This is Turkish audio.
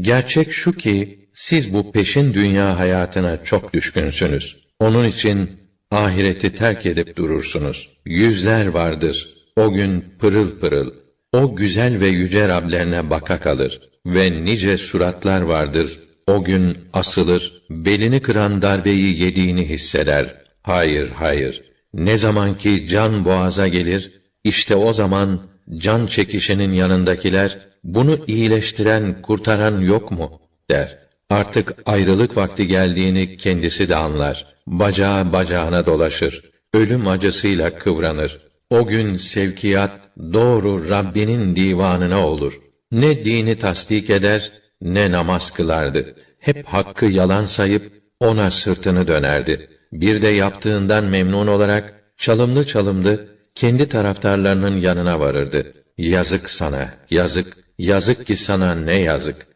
Gerçek şu ki, siz bu peşin dünya hayatına çok düşkünsünüz. Onun için ahireti terk edip durursunuz. Yüzler vardır, o gün pırıl pırıl. O güzel ve yüce Rablerine baka kalır. Ve nice suratlar vardır, o gün asılır, belini kıran darbeyi yediğini hisseder. Hayır, hayır. Ne zaman ki can boğaza gelir, işte o zaman can çekişinin yanındakiler, bunu iyileştiren, kurtaran yok mu? der. Artık ayrılık vakti geldiğini kendisi de anlar. Bacağı bacağına dolaşır. Ölüm acısıyla kıvranır. O gün sevkiyat doğru Rabbinin divanına olur. Ne dini tasdik eder, ne namaz kılardı. Hep hakkı yalan sayıp ona sırtını dönerdi. Bir de yaptığından memnun olarak çalımlı çalımlı kendi taraftarlarının yanına varırdı. Yazık sana, yazık, yazık ki sana ne yazık.